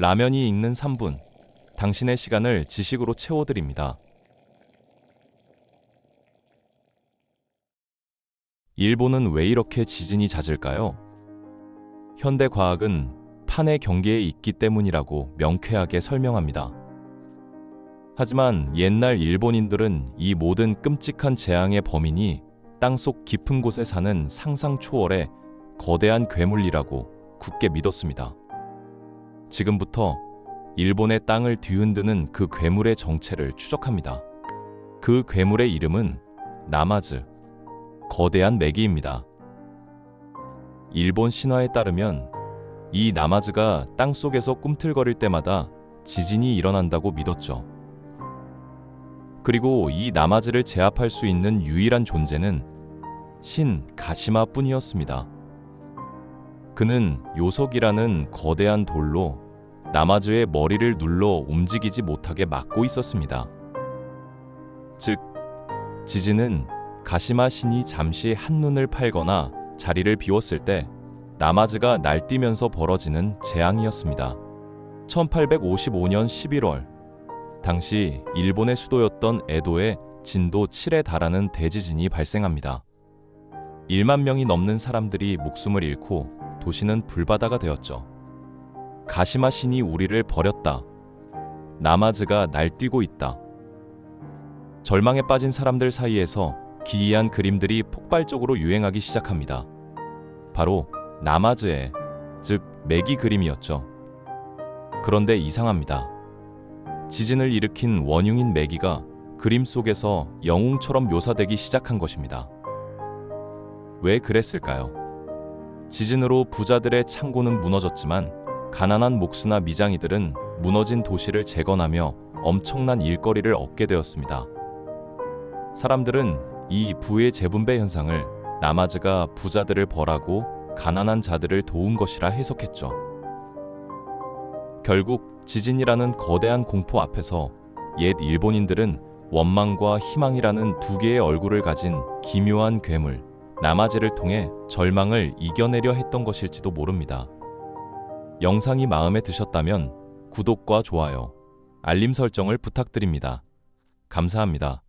라면이 익는 3분. 당신의 시간을 지식으로 채워드립니다. 일본은 왜 이렇게 지진이 잦을까요? 현대 과학은 판의 경계에 있기 때문이라고 명쾌하게 설명합니다. 하지만 옛날 일본인들은 이 모든 끔찍한 재앙의 범인이 땅속 깊은 곳에 사는 상상 초월의 거대한 괴물이라고 굳게 믿었습니다. 지금부터 일본의 땅을 뒤흔드는 그 괴물의 정체를 추적합니다. 그 괴물의 이름은 나마즈, 거대한 메기입니다. 일본 신화에 따르면 이 나마즈가 땅 속에서 꿈틀거릴 때마다 지진이 일어난다고 믿었죠. 그리고 이 나마즈를 제압할 수 있는 유일한 존재는 신 가시마 뿐이었습니다. 그는 요석이라는 거대한 돌로 나마즈의 머리를 눌러 움직이지 못하게 막고 있었습니다. 즉, 지진은 가시마 신이 잠시 한눈을 팔거나 자리를 비웠을 때 나마즈가 날뛰면서 벌어지는 재앙이었습니다. 1855년 11월 당시 일본의 수도였던 에도에 진도 7에 달하는 대지진이 발생합니다. 1만 명이 넘는 사람들이 목숨을 잃고 도시는 불바다가 되었죠. 가시마 신이 우리를 버렸다. 나마즈가 날뛰고 있다. 절망에 빠진 사람들 사이에서 기이한 그림들이 폭발적으로 유행하기 시작합니다. 바로 나마즈의 즉 메기 그림이었죠. 그런데 이상합니다. 지진을 일으킨 원흉인 메기가 그림 속에서 영웅처럼 묘사되기 시작한 것입니다. 왜 그랬을까요? 지진으로 부자들의 창고는 무너졌지만 가난한 목수나 미장이들은 무너진 도시를 재건하며 엄청난 일거리를 얻게 되었습니다. 사람들은 이 부의 재분배 현상을 나마즈가 부자들을 벌하고 가난한 자들을 도운 것이라 해석했죠. 결국 지진이라는 거대한 공포 앞에서 옛 일본인들은 원망과 희망이라는 두 개의 얼굴을 가진 기묘한 괴물 나마즈를 통해 절망을 이겨내려 했던 것일지도 모릅니다. 영상이 마음에 드셨다면 구독과 좋아요, 알림 설정을 부탁드립니다. 감사합니다.